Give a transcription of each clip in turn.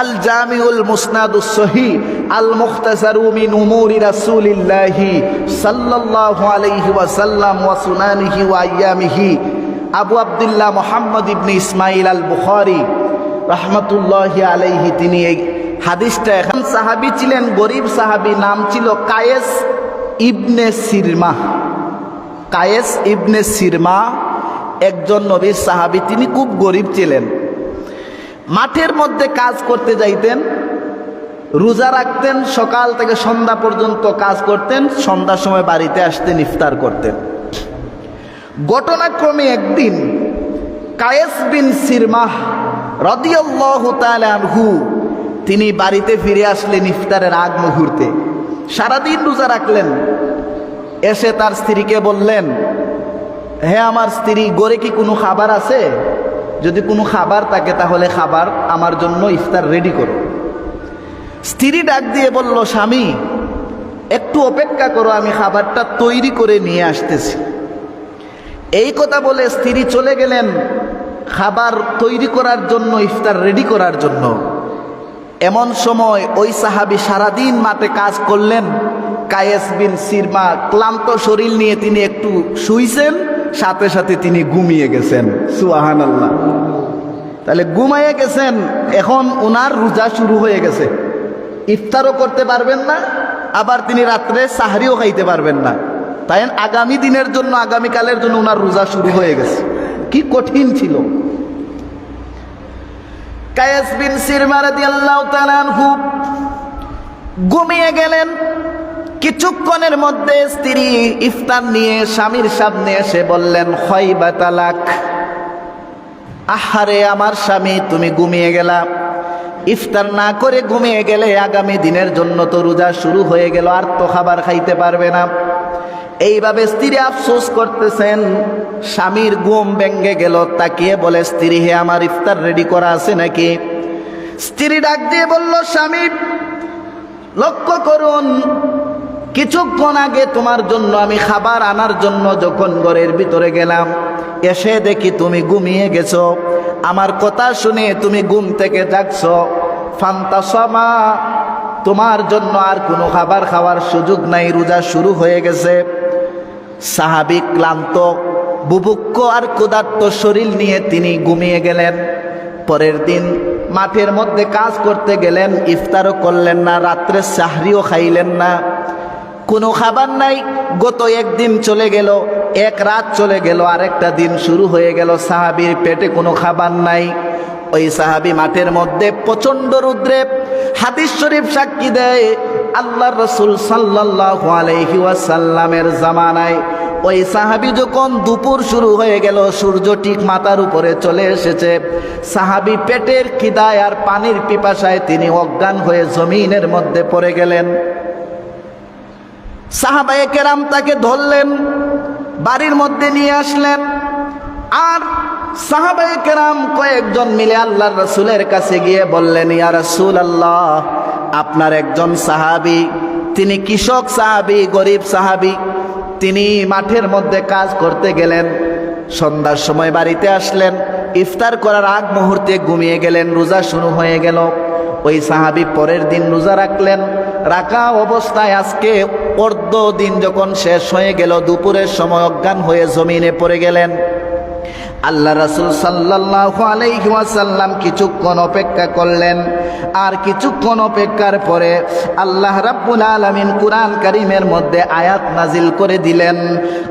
আল জামিউল মুসনাদুস সহি আল মুখতাসারু মিন উমুরি রাসূলিল্লাহি সাল্লাল্লাহু আলাইহি ওয়াসাল্লাম ওয়া সুনানিহি ওয়া আইয়ামিহি আবু আব্দুল্লাহ মোহাম্মদ ইবনে ইসমাইল আল বুখারী রহমতুল্লাহি আলাইহি, তিনি এই হাদিসটা এখন সাহাবী ছিলেন, গরিব সাহাবী, নাম ছিল কায়েস ইবনে সিরমা। কায়েস ইবনে সিরমা, একজন নবীর সাহাবী, তিনি খুব গরিব ছিলেন। মাঠের মধ্যে কাজ করতে যাইতেন, রোজা রাখতেন, সকাল থেকে সন্ধ্যা পর্যন্ত কাজ করতেন, সন্ধ্যার সময় বাড়িতে আসতেন, ইফতার করতেন। ঘটনাক্রমে একদিন কায়েস বিন সিরমাহ রদিয়াল্লাহু তিনি বাড়িতে ফিরে আসলেন ইফতারের আগ মুহূর্তে। সারাদিন রোজা রাখলেন। এসে তার স্ত্রীকে বললেন, হে আমার স্ত্রী, গড়ে কি কোনো খাবার আছে? যদি কোনো খাবার থাকে, তাহলে খাবার আমার জন্য ইফতার রেডি করো। স্ত্রী ডাক দিয়ে বলল, স্বামী, একটু অপেক্ষা করো, আমি খাবারটা তৈরি করে নিয়ে আসতেছি। এই কথা বলে স্ত্রী চলে গেলেন খাবার তৈরি করার জন্য, ইফতার রেডি করার জন্য। এমন সময় ওই সাহাবি সারাদিন মাঠে কাজ করলেন। কায়েস বিন সিরমা ক্লান্ত শরীর নিয়ে তিনি একটু শুইছেন। সাথে সাথে তিনি ঘুমিয়ে গেছেন। সুয়াহান আল্লাহ তাহলে ঘুমাইয়ে গেছেন, এখন ওনার রোজা শুরু হয়ে গেছে। ইফতারও করতে পারবেন না, আবার তিনি রাত্রে সাহারিও খাইতে পারবেন না। তাই আগামী দিনের জন্য, আগামীকালের জন্য ওনার রোজা শুরু হয়ে গেছে। কি কঠিন ছিল। কায়াস বিন সিরমা আল্লাহ ঘুমিয়ে গেলেন কিছুক্ষণের মধ্যে স্ত্রী ইফতার নিয়ে স্বামীর সামনে এসে বললেন হয় বা তালাক। আহারে, আমার স্বামী, তুমি ঘুমিয়ে গেলা। ইফতার না করে ঘুমিয়ে গেলে আগামী দিনের জন্য তো রোজা শুরু হয়ে গেল, আর তো খাবার খাইতে পারবে না। এইভাবে স্ত্রী আফসোস করতেছেন। স্বামীর ঘুম ভেঙ্গে গেল, তাকিয়ে বলে, স্ত্রী, হে, আমার ইফতার রেডি করা আছে নাকি? স্ত্রী ডাক দিয়ে বলল, স্বামী, লক্ষ্য করুন কিছুক্ষণ আগে তোমার জন্য আমি খাবার আনার জন্য যখন ঘরের ভিতরে গেলাম, এসে দেখি তুমি ঘুমিয়ে গেছো। আমার কথা শুনে তুমি ঘুম থেকে জাগছ। ফান্তাসমা তোমার জন্য আর কোনো খাবার খাওয়ার সুযোগ নাই, রোজা শুরু হয়ে গেছে। সাহাবিক ক্লান্ত বুভুক্ষ আর ক্ষুধার্ত শরীর নিয়ে তিনি ঘুমিয়ে গেলেন। পরের দিন মাঠের মধ্যে কাজ করতে গেলেন, ইফতারও করলেন না, রাত্রে সাহরিও খাইলেন না। কোনো খাবার নাই। গত একদিন চলে গেল, এক রাত চলে গেল, আরেকটা দিন শুরু হয়ে গেল, সাহাবির পেটে কোনো খাবার নাই। ওই সাহাবি মাঠের মধ্যে প্রচণ্ড রুদ্রে হাদিস শরীফ সাক্ষী দেয় আল্লাহ রসুল সাল্লাহ আলহি ওয়াসাল্লামের জামানায়। ওই সাহাবি যখন দুপুর শুরু হয়ে গেল, সূর্য ঠিক মাথার উপরে চলে এসেছে। সাহাবি পেটের খিদায় আর পানির পিপাসায় তিনি অজ্ঞান হয়ে জমিনের মধ্যে পড়ে গেলেন। সাহাবায়ে কেরাম তাকে ধরলেন, বাড়ির মধ্যে নিয়ে আসলেন। আর সাহাবায়ে কেরাম কয়েকজন মিলে আল্লাহর রসুলের কাছে গিয়ে বললেন, ইয়া রসুল আল্লাহ আপনার একজন সাহাবি, তিনি কৃষক সাহাবি, গরিব সাহাবি, তিনি মাঠের মধ্যে কাজ করতে গেলেন, সন্ধ্যার সময় বাড়িতে আসলেন, ইফতার করার আগ মুহূর্তে ঘুমিয়ে গেলেন, রোজা শুরু হয়ে গেল। ওই সাহাবি পরের দিন রোজা রাখলেন। রাখা অবস্থায় আজকে অর্ধ দিন যখন শেষ হয়ে গেল, দুপুরের সময় অজ্ঞান হয়ে জমিনে পড়ে গেলেন। আল্লাহ রাসুল সাল্লাহ আলাইসাল্লাম কিছুক্ষণ অপেক্ষা করলেন। আর কিছুক্ষণ অপেক্ষার পরে আল্লাহ রাব্বুল আলমিন কুরআন কারিমের মধ্যে আয়াত নাজিল করে দিলেন।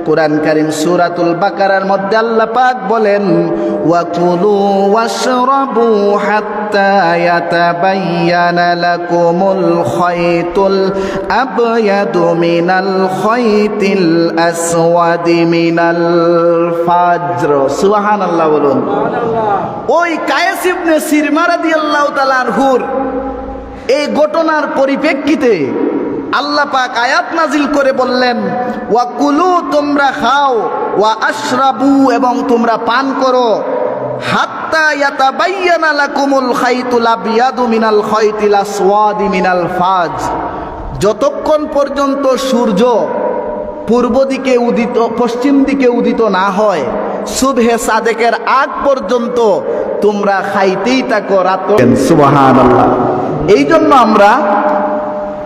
কুরআন কারিম সুরাতুল বাকারার মধ্যে আল্লাহ পাক বলেন, ওয়াকুলু আল্লাহ বলুন। ওই কায়েস ইবনে সিরমা রাদিয়াল্লাহু তাআলা আনহুর এই ঘটনার পরিপ্রেক্ষিতে আল্লাহ পাক আয়াত নাজিল করে বললেন, ওয়া কুলু তোমরা খাও, ওয়া আশরাবু এবং তোমরা পান করো। হাত্তা ইয়াতাবাইয়ানা লাকুমুল খাইতুল আবিয়াদু মিনাল খাইতিল আসওয়াদি মিনাল ফাজ। যতক্ষণ পর্যন্ত সূর্য পূর্ব দিকে উদিত, পশ্চিম দিকে উদিত না হয় সুবহে সাদেকের আগ পর্যন্ত তোমরা খাইতেই থাকো রাত সুবাহান এই জন্য আমরা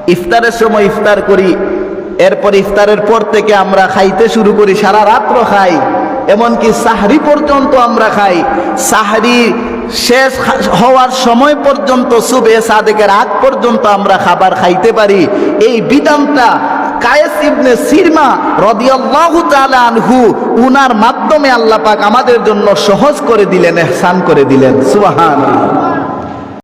ইফতারের সময় ইফতার করি এরপর ইফতারের পর থেকে আমরা খাইতে শুরু করি সারা রাত্র খাই। এমনকি সাহরি পর্যন্ত আমরা খাই। সাহরি শেষ হওয়ার সময় পর্যন্ত সুবে সাদেকের আগ পর্যন্ত আমরা খাবার খাইতে পারি। এই বিধানটা কায়েস ইবনে সিরমা রদিয়াল্লাহু তাআলা আনহু, উনার মাধ্যমে আল্লাহ পাক আমাদের জন্য সহজ করে দিলেন, এহসান করে দিলেন। সুবহানাল্লাহ।